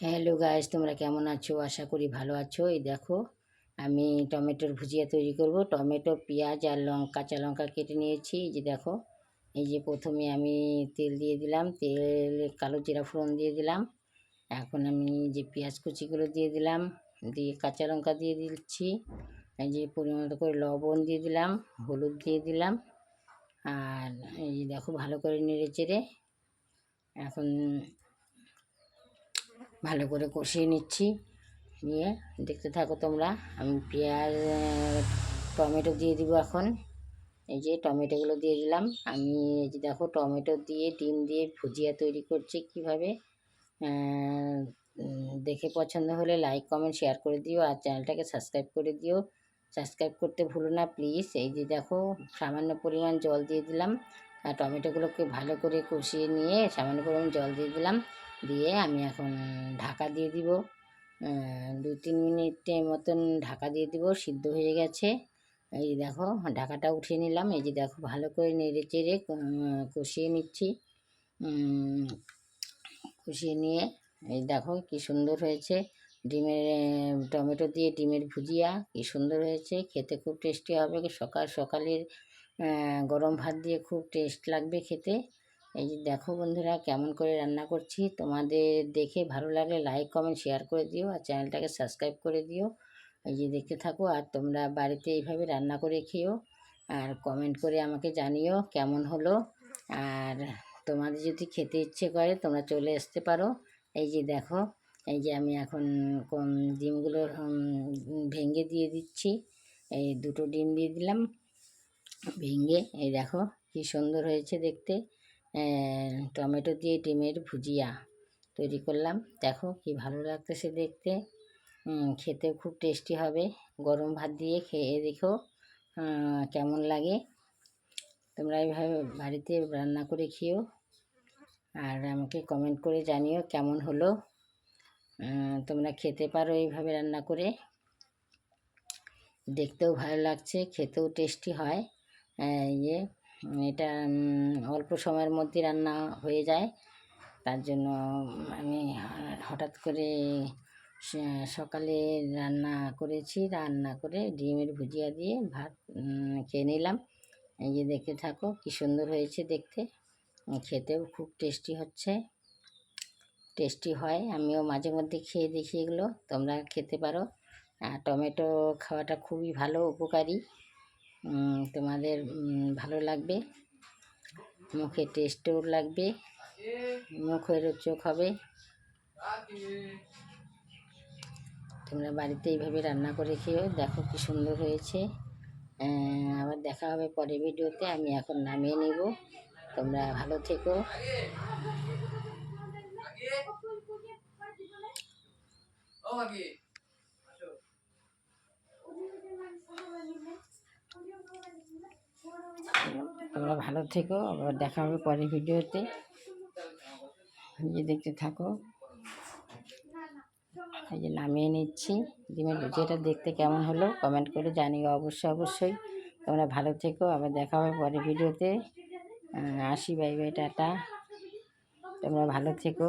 Hello guys তোমরা কেমন আছো? আশা করি ভালো আছো। এই দেখো, আমি টমেটোর ভুজিয়া তৈরি করব। টমেটো, পেঁয়াজ আর লঙ্কা, কাঁচা লঙ্কা কেটে নিয়েছি। এই যে দেখো, এই যে প্রথমে আমি তেল দিয়ে দিলাম। তেল, কালো জিরা ফোড়ন দিয়ে দিলাম। এখন আমি যে পেঁয়াজ কুচিগুলো দিয়ে দিলাম। দিয়ে কাঁচা লঙ্কা দিয়ে দিচ্ছি। এই যে পরিমাণ করে লবণ দিয়ে দিলাম, হলুদ দিয়ে দিলাম। আর এই দেখো, ভালো করে নেড়ে চেড়ে। এখন ভালো করে কষিয়ে নিচ্ছি। নিয়ে দেখতে থাকো তোমরা, আমি পেঁয়াজ, টমেটো দিয়ে দিব এখন। এই যে টমেটোগুলো দিয়ে দিলাম। আমি এই যে দেখো টমেটো দিয়ে, ডিম দিয়ে ভুজিয়া তৈরি করছি কীভাবে। দেখে পছন্দ হলে লাইক কমেন্ট শেয়ার করে দিও আর চ্যানেলটাকে সাবস্ক্রাইব করে দিও। সাবস্ক্রাইব করতে ভুলো না প্লিজ এই যে দেখো সামান্য পরিমাণ জল দিয়ে দিলাম। আর টমেটোগুলোকে ভালো করে কষিয়ে নিয়ে সামান্য পরিমাণ জল দিয়ে দিলাম। দিয়ে আমি এখন ঢাকা দিয়ে দিব। দু তিন মিনিটের মতন ঢাকা দিয়ে দিব, সিদ্ধ হয়ে গেছে। এই দেখো, ঢাকাটা উঠিয়ে নিলাম। এই যে দেখো, ভালো করে নেড়ে চেড়ে কষিয়ে নিচ্ছি। কষিয়ে নিয়ে, এই দেখো কি সুন্দর হয়েছে। ডিমের, টমেটো দিয়ে ডিমের ভুজিয়া কি সুন্দর হয়েছে। খেতে খুব টেস্টি হবে। সকাল সকালের গরম ভাত দিয়ে খুব টেস্ট লাগবে খেতে। এই যে দেখো বন্ধুরা কেমন করে রান্না করছি, তোমাদের দেখে ভালো লাগলে লাইক কমেন্ট শেয়ার করে দিও আর চ্যানেলটাকে সাবস্ক্রাইব করে দিও। এই যে দেখতে থাকো আর তোমরা বাড়িতে এইভাবে রান্না করে খেও আর কমেন্ট করে আমাকে জানিও কেমন হলো। আর তোমাদের যদি খেতে ইচ্ছে করে তোমরা চলে আসতে পারো। এই যে দেখো, এই যে আমি এখন কম ডিমগুলো ভেঙে দিয়ে দিচ্ছি। এই দুটো ডিম দিয়ে দিলাম, ভেঙে, এই দেখো কি সুন্দর হয়েছে দেখতে। টমেটো দিয়ে ডিমের ভুজিয়া তৈরি করলাম। দেখো কি ভালো লাগতেছে দেখতে। খেতে খুব টেস্টি হবে। গরম ভাত দিয়ে খেয়ে দেখো কেমন লাগে। তোমরা এইভাবে বাড়িতে রান্না করে খেও আর আমাকে কমেন্ট করে জানিও কেমন হলো। তোমরা খেতে পারো এইভাবে রান্না করে। দেখতেও ভালো লাগছে, খেতেও টেস্টি হয়। ইয়ে এটা অল্প সময়ের মধ্যে রান্না হয়ে যায়। তার জন্য আমি হঠাৎ করে সকালে রান্না করেছি। রান্না করে ডিমের ভুজিয়া দিয়ে ভাত খেয়ে নিলাম। এই যে দেখে থাকো, কি সুন্দর হয়েছে দেখতে। খেতেও খুব টেস্টি হচ্ছে। টেস্টি হয়। আমিও মাঝে মধ্যে খেয়ে দেখি এগুলো। তোমরা খেতে পারো। আর টমেটো খাওয়াটা খুবই ভালো উপকারী। তোমাদের ভালো লাগবে। মুখে টেস্টও লাগবে। মুখের চোখ হবে। তোমরা বাড়িতে এইভাবে রান্না করে খেয়েও দেখো কি সুন্দর হয়েছে। আবার দেখা হবে পরের ভিডিওতে। আমি এখন নামিয়ে নেব। তোমরা ভালো থেকো। ও তোমরা ভালো থেকো, আবার দেখা হবে পরের ভিডিওতে। নিজে দেখতে থাকো। এই যে নামিয়ে নিচ্ছি। ডিমের ভিডিওটা দেখতে কেমন হলো কমেন্ট করে জানিও অবশ্যই অবশ্যই। তোমরা ভালো থেকো, আবার দেখা হবে পরের ভিডিওতে। আসি, বাই বাই, টাটা। তোমরা ভালো থেকো।